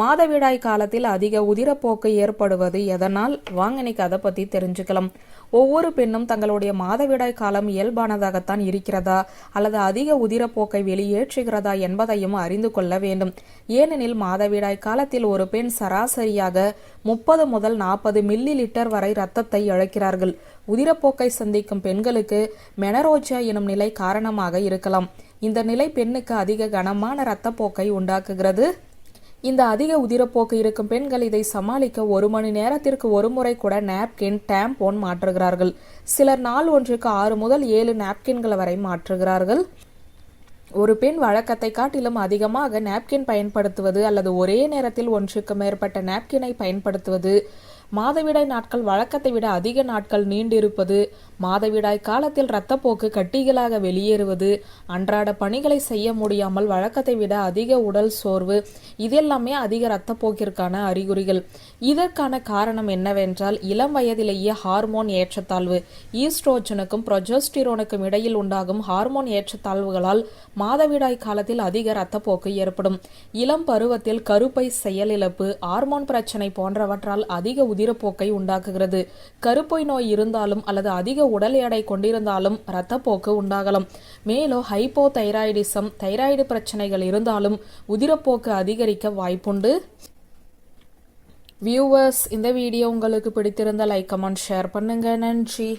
மாதவிடாய் காலத்தில் அதிக உதிரப்போக்கு ஏற்படுவது எதனால்? வாங்க இன்னைக்கு அதை பற்றி தெரிஞ்சுக்கலாம். ஒவ்வொரு பெண்ணும் தங்களுடைய மாதவிடாய் காலம் இயல்பானதாகத்தான் இருக்கிறதா? அல்லது அதிக உதிரப்போக்கை வெளியேற்றுகிறதா என்பதையும் அறிந்து கொள்ள வேண்டும். ஏனெனில் மாதவிடாய் காலத்தில் ஒரு பெண் சராசரியாக முப்பது முதல் நாற்பது மில்லி லிட்டர் வரை ரத்தத்தை இழக்கிறார்கள். உதிரப்போக்கை சந்திக்கும் பெண்களுக்கு மெனரோஜா எனும் நிலை காரணமாக இருக்கலாம். இந்த நிலை பெண்ணுக்கு அதிக கனமான இரத்தப்போக்கை உண்டாக்குகிறது. இந்த அதிக உதிரப்போக்கு இருக்கும் பெண்கள் இதை சமாளிக்க ஒரு மணி நேரத்திற்கு ஒரு முறை கூட நாப்கின் டேம்போன் மாற்றுகிறார்கள். சிலர் நாள் ஒன்றுக்கு ஆறு முதல் ஏழு நாப்கின்கள் வரை மாற்றுகிறார்கள். ஒரு பெண் வழக்கத்தை காட்டிலும் அதிகமாக நாப்கின் பயன்படுத்துவது அல்லது ஒரே நேரத்தில் ஒன்றுக்கு மேற்பட்ட நாப்கினை பயன்படுத்துவது மாதவிடாய் நாட்கள் வழக்கத்தை விட அதிக நாட்கள் நீண்டிருப்பது மாதவிடாய் காலத்தில் இரத்தப்போக்கு கட்டிகளாக வெளியேறுவது அன்றாட பணிகளை செய்ய முடியாமல் வழக்கத்தை விட அதிக உடல் சோர்வு இதெல்லாமே அதிக இரத்தப்போக்கிற்கான அறிகுறிகள். இதற்கான காரணம் என்னவென்றால் இளம் வயதிலேயே ஹார்மோன் ஏற்றத்தாழ்வு ஈஸ்ட்ரோஜனுக்கும் ப்ரொஜோஸ்டிரோனுக்கும் இடையில் உண்டாகும் ஹார்மோன் ஏற்றத்தாழ்வுகளால் மாதவிடாய் காலத்தில் அதிக இரத்தப்போக்கு ஏற்படும். இளம் பருவத்தில் கருப்பை செயலிழப்பு ஹார்மோன் பிரச்சனை போன்றவற்றால் அதிக உதிரப்போக்கை உண்டாக்குகிறது. கருப்பை நோய் இருந்தாலும் அல்லது அதிக உடல் எடை கொண்டிருந்தாலும் இரத்தப்போக்கு உண்டாகலாம். மேலும் ஹைப்போ தைராய்டிசம் தைராய்டு பிரச்சனைகள் இருந்தாலும் உதிரப்போக்கு அதிகரிக்க வாய்ப்புண்டு. வியூவர்ஸ் இந்த வீடியோ உங்களுக்கு பிடித்திருந்த லைக் கமெண்ட் ஷேர் பண்ணுங்க. நன்றி.